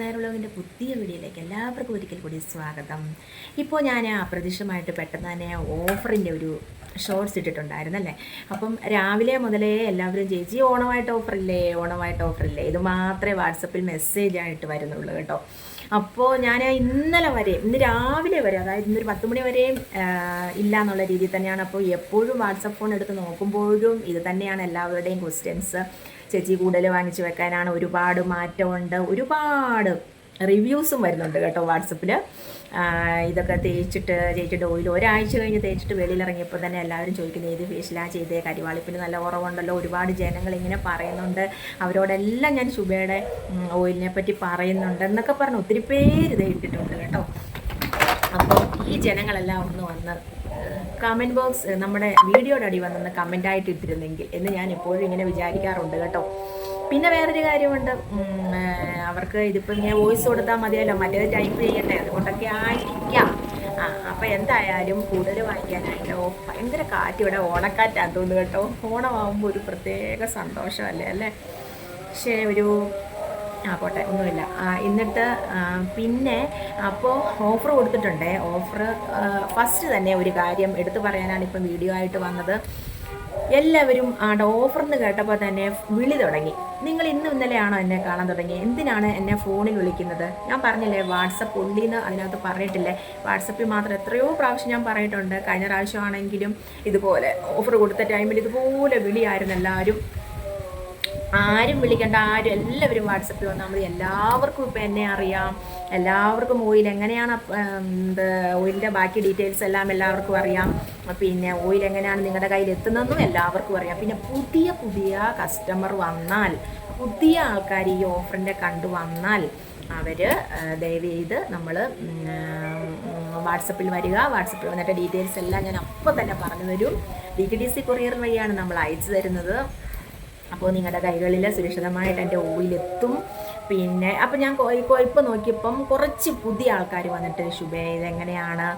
നേരമുള്ളതിന്റെ പുതിയ വീഡിയോയിലേക്ക് എല്ലാവർക്കും ഒരിക്കൽ കൂടി സ്വാഗതം. ഇപ്പോൾ ഞാൻ അപ്രതീക്ഷിതമായിട്ട് പെട്ടെന്ന് തന്നെ ഓഫറിന്റെ ഒരു ഷോർട്സ് ഇട്ടിട്ടുണ്ടായിരുന്നല്ലേ അപ്പം രാവിലെ മുതലേ എല്ലാവരും ചേച്ചി ഓണമായിട്ട് ഓഫറില്ലേ? ഓണമായിട്ട് ഓഫറില്ലേ? ഇത് മാത്രമേ വാട്സപ്പിൽ മെസ്സേജ് ആയിട്ട് വരുന്നുള്ളൂ കേട്ടോ. അപ്പോൾ ഞാൻ ഇന്നലെ വരെ ഇന്ന് രാവിലെ വരെ അതായത് ഇന്നൊരു പത്ത് മണി വരെയും ഇല്ല എന്നുള്ള രീതിയിൽ തന്നെയാണ്. അപ്പോൾ എപ്പോഴും വാട്സപ്പ് ഫോൺ എടുത്ത് നോക്കുമ്പോഴും ഇത് തന്നെയാണ് എല്ലാവരുടെയും ക്വസ്റ്റ്യൻസ്. ചേച്ചി കൂടുതൽ വാങ്ങിച്ചു വെക്കാനാണ് ഒരുപാട് മാറ്റമുണ്ട്. ഒരുപാട് റിവ്യൂസും വരുന്നുണ്ട് കേട്ടോ വാട്സപ്പിൽ ഇതൊക്കെ തേച്ചിട്ട് ചേച്ചിയുടെ ഓയിൽ ഒരാഴ്ച കഴിഞ്ഞ് തേച്ചിട്ട് വെളിയിലിറങ്ങിയപ്പോൾ തന്നെ എല്ലാവരും ചോദിക്കുന്നത് ഏത് ഫേഷ്യലാണ് ചെയ്തേ? കരിവാളിപ്പിന് നല്ല കുറവുണ്ടല്ലോ. ഒരുപാട് ജനങ്ങൾ ഇങ്ങനെ പറയുന്നുണ്ട്. അവരോടെല്ലാം ഞാൻ ശുഭയുടെ ഓയിലിനെ പറ്റി പറയുന്നുണ്ട് എന്നൊക്കെ പറഞ്ഞ് ഒത്തിരി പേര് ഇത് ഇട്ടിട്ടുണ്ട് കേട്ടോ. അപ്പോൾ ഈ ജനങ്ങളെല്ലാം ഒന്ന് വന്ന് കമന്റ് ബോക്സ് നമ്മുടെ വീഡിയോയുടെ അടി വന്നൊന്ന് കമന്റായിട്ട് ഇട്ടിരുന്നെങ്കിൽ എന്ന് ഞാൻ എപ്പോഴും ഇങ്ങനെ വിചാരിക്കാറുണ്ട് കേട്ടോ. പിന്നെ വേറൊരു കാര്യമുണ്ട് അവർക്ക് ഇതിപ്പോൾ ഇങ്ങനെ വോയിസ് കൊടുത്താൽ മതിയല്ലോ മറ്റേത് ടൈപ്പ് ചെയ്യട്ടെ അതുകൊണ്ടൊക്കെ ആയിരിക്കാം. ആ അപ്പോൾ എന്തായാലും കൂടുതൽ വായിക്കാനായിട്ടോ ഭയങ്കര കാറ്റ് ഇവിടെ ഓണക്കാറ്റാന്ന് തോന്നുന്നു കേട്ടോ. ഓണമാകുമ്പോൾ ഒരു പ്രത്യേക സന്തോഷമല്ലേ അല്ലേ? പക്ഷേ ഒരു ആ പോട്ടെ ഒന്നുമില്ല. എന്നിട്ട് പിന്നെ അപ്പോൾ ഓഫർ കൊടുത്തിട്ടുണ്ട്. ഓഫർ ഫസ്റ്റ് തന്നെ ഒരു കാര്യം എടുത്തു പറയാനാണ് ഇപ്പം വീഡിയോ ആയിട്ട് വന്നത്. എല്ലാവരും ആടെ ഓഫർ കേട്ടപ്പോൾ തന്നെ വിളി തുടങ്ങി. നിങ്ങൾ ഇന്നും ഇന്നലെയാണോ എന്നെ കാണാൻ തുടങ്ങി എന്തിനാണ് എന്നെ ഫോണിൽ വിളിക്കുന്നത്? ഞാൻ പറഞ്ഞില്ലേ വാട്സപ്പ് ഉള്ളിന്ന് അതിനകത്ത് പറഞ്ഞിട്ടില്ലേ? വാട്സപ്പിൽ മാത്രം എത്രയോ പ്രാവശ്യം ഞാൻ പറഞ്ഞിട്ടുണ്ട്. കഴിഞ്ഞ പ്രാവശ്യമാണെങ്കിലും ഇതുപോലെ ഓഫർ കൊടുത്ത ടൈമിൽ ഇതുപോലെ വിളിയായിരുന്നു എല്ലാവരും. ആരും വിളിക്കേണ്ട ആരും എല്ലാവരും വാട്സപ്പിൽ വന്നാൽ മതി. എല്ലാവർക്കും ഇപ്പം എന്നെ അറിയാം. എല്ലാവർക്കും ഓയിൽ എങ്ങനെയാണ് എന്ത് ഓയിലിന്റെ ബാക്കി ഡീറ്റെയിൽസ് എല്ലാം എല്ലാവർക്കും അറിയാം. പിന്നെ ഓയിൽ എങ്ങനെയാണ് നിങ്ങളുടെ കയ്യിൽ എത്തുന്നതെന്നും എല്ലാവർക്കും അറിയാം. പിന്നെ പുതിയ പുതിയ കസ്റ്റമർ വന്നാൽ പുതിയ ആൾക്കാർ ഈ ഓഫറിന്റെ കണ്ടു വന്നാൽ അവർ ദയവ് ചെയ്ത് നമ്മൾ വാട്സപ്പിൽ വരിക. വാട്സപ്പിൽ വന്നിട്ട് ഡീറ്റെയിൽസ് എല്ലാം ഞാൻ അപ്പോൾ തന്നെ പറഞ്ഞു തരും. D T D C courier വഴിയാണ് നമ്മൾ അയച്ചു തരുന്നത്. അപ്പോൾ നിങ്ങളുടെ കൈകളിൽ സുരക്ഷിതമായിട്ട് എന്റെ ഓയിലെത്തും. പിന്നെ അപ്പം ഞാൻ ഇപ്പോൾ നോക്കിയപ്പം കുറച്ച് പുതിയ ആൾക്കാർ വന്നിട്ട് ശുഭേ ഇതെങ്ങനെയാണ്?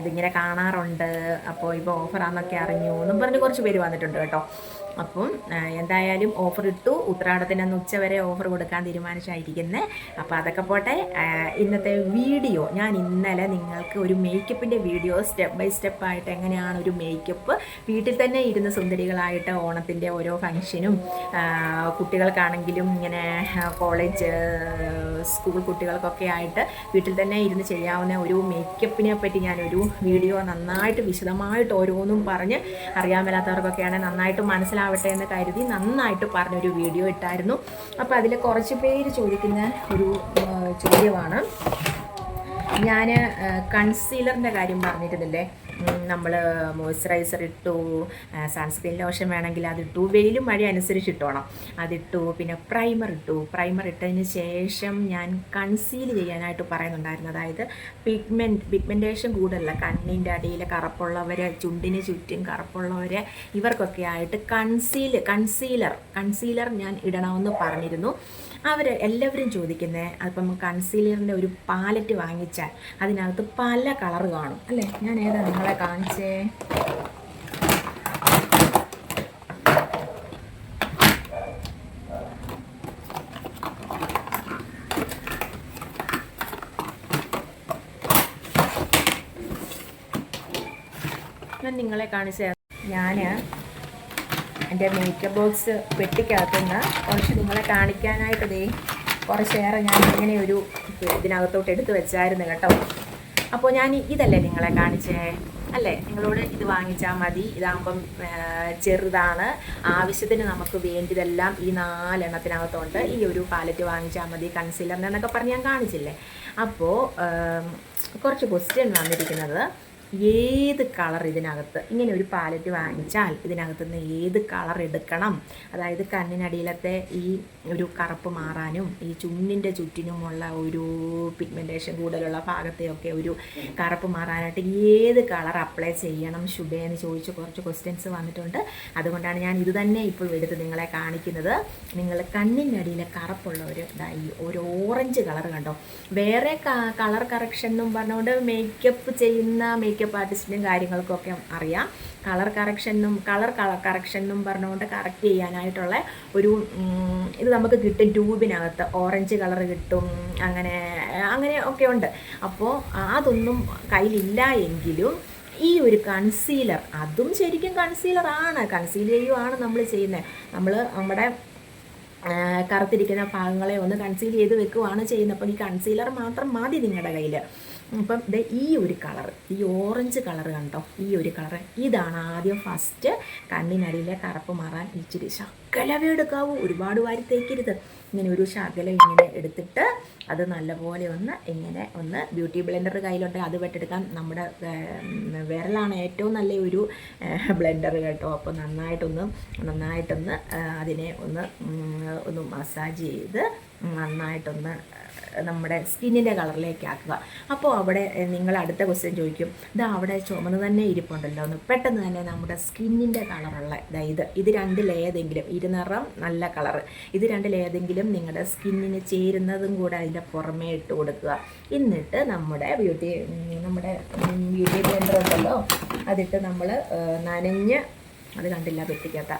ഇതിങ്ങനെ കാണാറുണ്ട്. അപ്പോൾ ഇപ്പോൾ ഓഫറാന്നൊക്കെ അറിഞ്ഞു എന്നും പറഞ്ഞ് കുറച്ച് പേര് വന്നിട്ടുണ്ട് കേട്ടോ. അപ്പം എന്തായാലും ഓഫർ ഇട്ടു. ഉത്രാടത്തിന് അന്ന് ഉച്ച വരെ ഓഫർ കൊടുക്കാൻ തീരുമാനിച്ചായിരിക്കുന്നത് അപ്പോൾ അതൊക്കെ പോട്ടെ. ഇന്നത്തെ വീഡിയോ ഞാൻ ഇന്നലെ നിങ്ങൾക്ക് ഒരു മേക്കപ്പിന്റെ വീഡിയോ സ്റ്റെപ്പ് ബൈ സ്റ്റെപ്പ് ആയിട്ട് എങ്ങനെയാണ് ഒരു മേക്കപ്പ് വീട്ടിൽ തന്നെ ഇരുന്ന് സുന്ദരികളായിട്ട് ഓണത്തിന്റെ ഓരോ ഫങ്ഷനും കുട്ടികൾക്കാണെങ്കിലും ഇങ്ങനെ കോളേജ് സ്കൂൾ കുട്ടികൾക്കൊക്കെ ആയിട്ട് വീട്ടിൽ തന്നെ ഇരുന്ന് ചെയ്യാവുന്ന ഒരു മേക്കപ്പിനെ പറ്റി ഞാനൊരു വീഡിയോ നന്നായിട്ട് വിശദമായിട്ട് ഓരോന്നും പറഞ്ഞ് അറിയാൻ മേലാത്തവർക്കൊക്കെയാണ് നന്നായിട്ട് മനസ്സിലാവട്ടെ എന്ന് കരുതി നന്നായിട്ട് പറഞ്ഞൊരു വീഡിയോ ഇട്ടായിരുന്നു. അപ്പോൾ അതിൽ കുറച്ച് പേര് ചോദിക്കുന്ന ഒരു ചോദ്യമാണ്. ഞാൻ കൺസീലറിന്റെ കാര്യം പറഞ്ഞിരുന്നില്ലേ? നമ്മൾ മോയ്സ്ചറൈസർ ഇട്ടു സൺസ്ക്രീൻ ലോഷൻ വേണമെങ്കിൽ അതിട്ടു വെയിലും മഴ അനുസരിച്ച് ഇട്ടോണം അതിട്ടു പിന്നെ പ്രൈമർ ഇട്ടു. പ്രൈമർ ഇട്ടതിന് ശേഷം ഞാൻ കൺസീൽ ചെയ്യാനായിട്ട് പറയുന്നുണ്ടായിരുന്നു. അതായത് പിഗ്മെന്റ് പിഗ്മെന്റേഷൻ കൂടുതലല്ല. കണ്ണിന്റെ അടിയിൽ കറുപ്പുള്ളവർ ചുണ്ടിന് ചുറ്റും കറുപ്പുള്ളവർ ഇവർക്കൊക്കെ ആയിട്ട് കൺസീൽ കൺസീലർ കൺസീലർ ഞാൻ ഇടണമെന്ന് പറഞ്ഞിരുന്നു. അവർ എല്ലാവരും ചോദിക്കുന്നത് അതിപ്പം കൺസീലറിന്റെ ഒരു പാലറ്റ് വാങ്ങിച്ചാൽ അതിനകത്ത് പല കളർ കാണും. അല്ലേ? ഞാൻ ഏതാ നിങ്ങളെ കാണിച്ചേ? ഞാൻ നിങ്ങളെ കാണിച്ചു. ഞാൻ എന്റെ മേക്കപ്പ് ബോക്സ് പെട്ടിക്കകത്തുനിന്ന് കുറച്ച് നിങ്ങളെ കാണിക്കാനായിട്ട് ദേ കുറച്ചേറെ ഞാൻ ഇങ്ങനെ ഒരു ഇതിനകത്തോട്ട് എടുത്ത് വെച്ചായിരുന്നു കേട്ടോ. അപ്പോൾ ഞാൻ ഇതല്ലേ നിങ്ങളെ കാണിച്ചേ? അല്ലേ? നിങ്ങളോട് ഇത് വാങ്ങിച്ചാൽ മതി. ഇതാകുമ്പം ചെറുതാണ്. ആവശ്യത്തിന് നമുക്ക് വേണ്ടിയതെല്ലാം ഈ നാലെണ്ണത്തിനകത്തുണ്ട്. ഈ ഒരു പാലറ്റ് വാങ്ങിച്ചാൽ മതി കൺസീലർ എന്നൊക്കെ പറഞ്ഞ് ഞാൻ കാണിച്ചില്ലേ? അപ്പോൾ കുറച്ച് ക്വസ്റ്റ്യൻ വന്നിരിക്കുന്നത്. ഏത് കളർ ഇതിനകത്ത്? ഇങ്ങനെ ഒരു പാലറ്റ് വാങ്ങിച്ചാൽ ഇതിനകത്ത് നിന്ന് ഏത് കളർ എടുക്കണം? അതായത് കണ്ണിനടിയിലത്തെ ഈ ഒരു കറുപ്പ് മാറാനും ഈ ചുണ്ടിന്റെ ചുറ്റിനുമുള്ള ഒരു പിഗ്മെന്റേഷൻ കൂടുതലുള്ള ഭാഗത്തെയൊക്കെ ഒരു കറുപ്പ് മാറാനായിട്ട് ഏത് കളർ അപ്ലൈ ചെയ്യണം? ശുഭേ എന്ന് ചോദിച്ച് കുറച്ച് ക്വസ്റ്റ്യൻസ് വന്നിട്ടുണ്ട്. അതുകൊണ്ടാണ് ഞാൻ ഇത് തന്നെ ഇപ്പോൾ എടുത്ത് നിങ്ങളെ കാണിക്കുന്നത്. നിങ്ങൾ കണ്ണിനടിയിലെ ഒരു ഈ ഒരു ഓറഞ്ച് കളർ കണ്ടോ? വേറെ കളർ കറക്ഷൻ എന്നും പറഞ്ഞുകൊണ്ട് മേക്കപ്പ് ചെയ്യുന്ന മേക്കപ്പ് ആർട്ടിസ്റ്റിനും കാര്യങ്ങൾക്കൊക്കെ അറിയാം. കളർ കറക്ഷനും കളർ കറക്ഷനും പറഞ്ഞുകൊണ്ട് കറക്റ്റ് ചെയ്യാനായിട്ടുള്ള ഒരു ഇത് നമുക്ക് കിട്ടും. ട്യൂബിനകത്ത് ഓറഞ്ച് കളർ കിട്ടും. അങ്ങനെ അങ്ങനെ ഒക്കെ ഉണ്ട്. അപ്പോൾ അതൊന്നും കയ്യിലില്ല എങ്കിലും ഈ ഒരു കൺസീലർ അതും ശരിക്കും കൺസീലറാണ് കൺസീൽ ചെയ്യുവാണ് നമ്മൾ ചെയ്യുന്നത്. നമ്മൾ നമ്മുടെ കറുത്തിരിക്കുന്ന ഭാഗങ്ങളെ ഒന്ന് കൺസീൽ ചെയ്ത് വെക്കുവാണ് ചെയ്യുന്നത്. അപ്പം ഈ കൺസീലർ മാത്രം മതി നിങ്ങളുടെ കയ്യിൽ അപ്പം ദേ ഈ ഒരു കളർ ഈ ഓറഞ്ച് കളർ കണ്ടോ? ഈ ഒരു കളർ. ഇതാണ് ആദ്യം ഫസ്റ്റ് കണ്ണിനടിയിലെ കറുപ്പ് മാറാൻ ഇച്ചിരി ശകലവേ എടുക്കാവൂ ഒരുപാട് വാരി തേക്കരുത്. ഇങ്ങനെ ഒരു ശകല ഇങ്ങനെ എടുത്തിട്ട് അത് നല്ലപോലെ ഒന്ന് ഇങ്ങനെ ഒന്ന് ബ്യൂട്ടി ബ്ലെൻഡർ കയ്യിലുണ്ടെങ്കിൽ അത് വെട്ടെടുക്കാൻ നമ്മുടെ വിരലാണ് ഏറ്റവും നല്ല ഒരു ബ്ലെൻഡർ കേട്ടോ. അപ്പോൾ നന്നായിട്ടൊന്ന് നന്നായിട്ടൊന്ന് അതിനെ ഒന്ന് ഒന്ന് മസാജ് ചെയ്ത് നന്നായിട്ടൊന്ന് നമ്മുടെ സ്കിന്നിന്റെ കളറിലേക്ക് ആക്കുക അപ്പോൾ അവിടെ നിങ്ങൾ അടുത്ത ക്വസ്റ്റ്യൻ ചോദിക്കും ഇതാ അവിടെ ചുമന്ന് തന്നെ ഇരിപ്പുണ്ടല്ലോ എന്ന്. പെട്ടെന്ന് തന്നെ നമ്മുടെ സ്കിന്നിന്റെ കളറുള്ള ഇതാ ഇത് ഇത് രണ്ടിലേതെങ്കിലും ഇരുനിറം നല്ല കളറ് ഇത് രണ്ടിലേതെങ്കിലും നിങ്ങളുടെ സ്കിന്നിന് ചേരുന്നതും കൂടെ അതിന്റെ പുറമേ ഇട്ട് കൊടുക്കുക. എന്നിട്ട് നമ്മുടെ ബ്യൂട്ടി നമ്മുടെ ബ്യൂട്ടി ബ്ലെൻഡർ ഉണ്ടല്ലോ അതിട്ട് നമ്മൾ നനഞ്ഞ് അത് കണ്ടില്ല വെട്ടിക്കാത്ത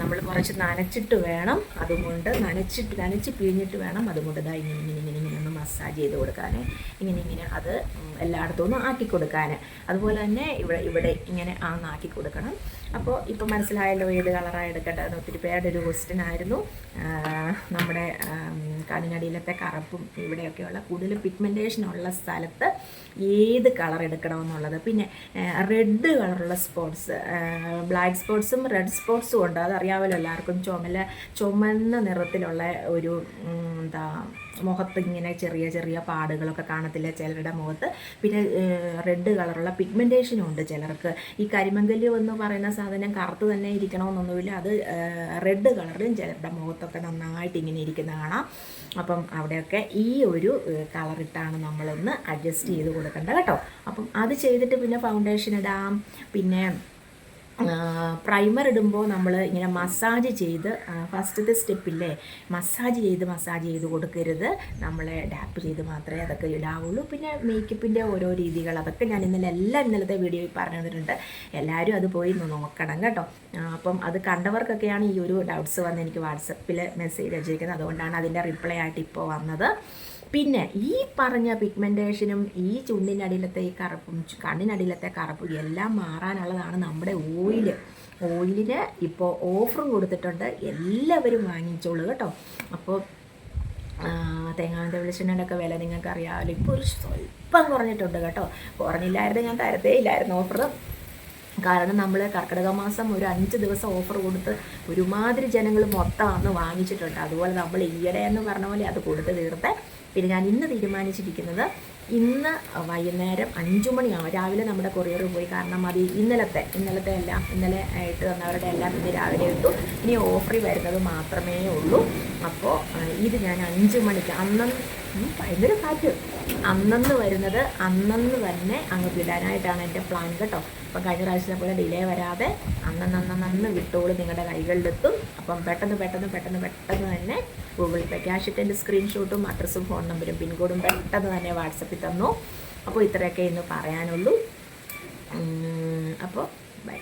നമ്മൾ കുറച്ച് നനച്ചിട്ട് വേണം അതുകൊണ്ട് നനച്ചിട്ട് നനച്ച് പിഴിഞ്ഞിട്ട് വേണം അതുകൊണ്ട് ഇതാ ഇങ്ങനെ ഇങ്ങനെ ഇങ്ങനെ ഇങ്ങനെ ഒന്ന് മസാജ് ചെയ്ത് കൊടുക്കാൻ. ഇങ്ങനെ ഇങ്ങനെ അത് എല്ലായിടത്തും ഒന്ന് ആക്കി കൊടുക്കാൻ. അതുപോലെ തന്നെ ഇവിടെ ഇവിടെ ഇങ്ങനെ ആന്ന് ആക്കി കൊടുക്കണം. അപ്പോൾ ഇപ്പോൾ മനസ്സിലായല്ലോ ഏത് കളറാണ് എടുക്കേണ്ടതെന്ന്. ഒത്തിരി പേരുടെ ഒരു ക്വസ്റ്റ്യൻ ആയിരുന്നു. നമ്മുടെ കാടിനടിയിലത്തെ കറുപ്പും ഇവിടെയൊക്കെയുള്ള കൂടുതൽ പിഗ്മെന്റേഷൻ ഉള്ള സ്ഥലത്ത് ഏത് കളർ എടുക്കണമെന്നുള്ളത്. പിന്നെ റെഡ് കളറുള്ള സ്പോട്സ് ബ്ലാക്ക് സ്പോട്സും റെഡ് സ്പോട്സും ഉണ്ട്. അതറിയാമല്ലോ എല്ലാവർക്കും ചുമല ചുമന്ന നിറത്തിലുള്ള ഒരു എന്താ മുഖത്ത് ഇങ്ങനെ ചെറിയ ചെറിയ പാടുകളൊക്കെ കാണത്തില്ല ചിലരുടെ മുഖത്ത്? പിന്നെ റെഡ് കളറുള്ള പിഗ്മെന്റേഷനും ഉണ്ട് ചിലർക്ക്. ഈ കരിമങ്കല്യം എന്ന് പറയുന്ന സാധനം കറുത്ത് തന്നെ ഇരിക്കണമെന്നൊന്നുമില്ല. അത് റെഡ് കളറിലും ചിലരുടെ മുഖത്തൊക്കെ നന്നായിട്ട് ഇങ്ങനെ ഇരിക്കുന്ന കാണാം. അപ്പം അവിടെയൊക്കെ ഈ ഒരു കളറിട്ടാണ് നമ്മളൊന്ന് അഡ്ജസ്റ്റ് ചെയ്ത് കൊടുക്കേണ്ടത് കേട്ടോ. അപ്പം അത് ചെയ്തിട്ട് പിന്നെ ഫൗണ്ടേഷൻ ഇടാം. പിന്നെ പ്രൈമർ ഇടുമ്പോൾ നമ്മൾ ഇങ്ങനെ മസാജ് ചെയ്ത് ഫസ്റ്റത്തെ സ്റ്റെപ്പില്ലേ മസാജ് ചെയ്ത് മസാജ് ചെയ്ത് കൊടുക്കരുത്. നമ്മളെ ഡാപ്പ് ചെയ്ത് മാത്രമേ അതൊക്കെ ഇടാവുള്ളൂ. പിന്നെ മേക്കപ്പിന്റെ ഓരോ രീതികൾ അതൊക്കെ ഞാൻ ഇന്നലെ എല്ലാം ഇന്നലത്തെ വീഡിയോയിൽ പറഞ്ഞു തന്നിട്ടുണ്ട്. എല്ലാവരും അത് പോയി നോക്കണം കേട്ടോ. അപ്പം അത് കണ്ടവർക്കൊക്കെയാണ് ഈ ഒരു ഡൗട്ട്സ് വന്ന് എനിക്ക് വാട്സപ്പിൽ മെസ്സേജ് അയച്ചിരിക്കുന്നത്. അതുകൊണ്ടാണ് അതിന്റെ റിപ്ലൈ ആയിട്ട് ഇപ്പോൾ വന്നത്. പിന്നെ ഈ പറഞ്ഞ പിഗ്മെന്റേഷനും ഈ ചുണ്ടിനടിയിലത്തെ ഈ കറുപ്പും കണ്ണിനടിയിലത്തെ കറുപ്പും എല്ലാം മാറാനുള്ളതാണ് നമ്മുടെ ഓയിൽ ഓയിലിന് ഇപ്പോൾ ഓഫറും കൊടുത്തിട്ടുണ്ട്. എല്ലാവരും വാങ്ങിച്ചോളൂ കേട്ടോ. അപ്പോൾ തേങ്ങാന്റെ വെളിച്ചെണ്ണയുടെയൊക്കെ വില നിങ്ങൾക്ക് അറിയാമല്ലോ ഇപ്പോൾ ഒരു സ്വല്പം കുറഞ്ഞിട്ടുണ്ട് കേട്ടോ. കുറഞ്ഞില്ലായിരുന്നു ഞാൻ തരത്തേ ഇല്ലായിരുന്നു ഓഫർ കാരണം നമ്മൾ കർക്കിടക മാസം ഒരു അഞ്ച് ദിവസം ഓഫർ കൊടുത്ത് ഒരുമാതിരി ജനങ്ങൾ മൊത്തം അന്ന് വാങ്ങിച്ചിട്ടുണ്ട്. അതുപോലെ നമ്മൾ ഈയിടെ എന്ന് പറഞ്ഞ പോലെ അത് കൊടുത്ത് തീർത്ത് പിന്നെ ഞാൻ ഇന്ന് തീരുമാനിച്ചിരിക്കുന്നത് ഇന്ന് വൈകുന്നേരം അഞ്ചു മണിയാവും രാവിലെ നമ്മുടെ കൊറിയർ പോയി. കാരണം അത് ഇന്നലത്തെ ഇന്നലത്തെ എല്ലാം ഇന്നലെ ആയിട്ട് തന്നവരുടെ എല്ലാം ഇന്ന് രാവിലെ ഇട്ടു. ഇനി ഓഫറിൽ വരുന്നത് മാത്രമേ ഉള്ളൂ. അപ്പോൾ ഇത് ഞാൻ അഞ്ചു മണിക്ക് അന്നും ഭയങ്കര കാറ്റ്. അന്നന്ന് വരുന്നത് അന്നന്ന് തന്നെ അങ്ങ് വിടാനായിട്ടാണ് എന്റെ പ്ലാൻ കേട്ടോ. അപ്പം കഴിഞ്ഞ പ്രാവശ്യത്തെ പോലെ ഡിലേ വരാതെ അന്നന്നന്നന്ന് വിട്ടോളൂ നിങ്ങളുടെ കൈകളിലെത്തും. അപ്പം പെട്ടെന്ന് പെട്ടെന്ന് പെട്ടെന്ന് പെട്ടെന്ന് തന്നെ ഗൂഗിൾ പേ ക്യാഷ് ഇട്ടതിന്റെ സ്ക്രീൻഷോട്ടും അഡ്രസ്സും ഫോൺ നമ്പരും പിൻകോഡും പെട്ടെന്ന് തന്നെ വാട്സപ്പിൽ തന്നു. അപ്പോൾ ഇത്രയൊക്കെ ഇന്ന് പറയാനുള്ളൂ. അപ്പോൾ ബൈ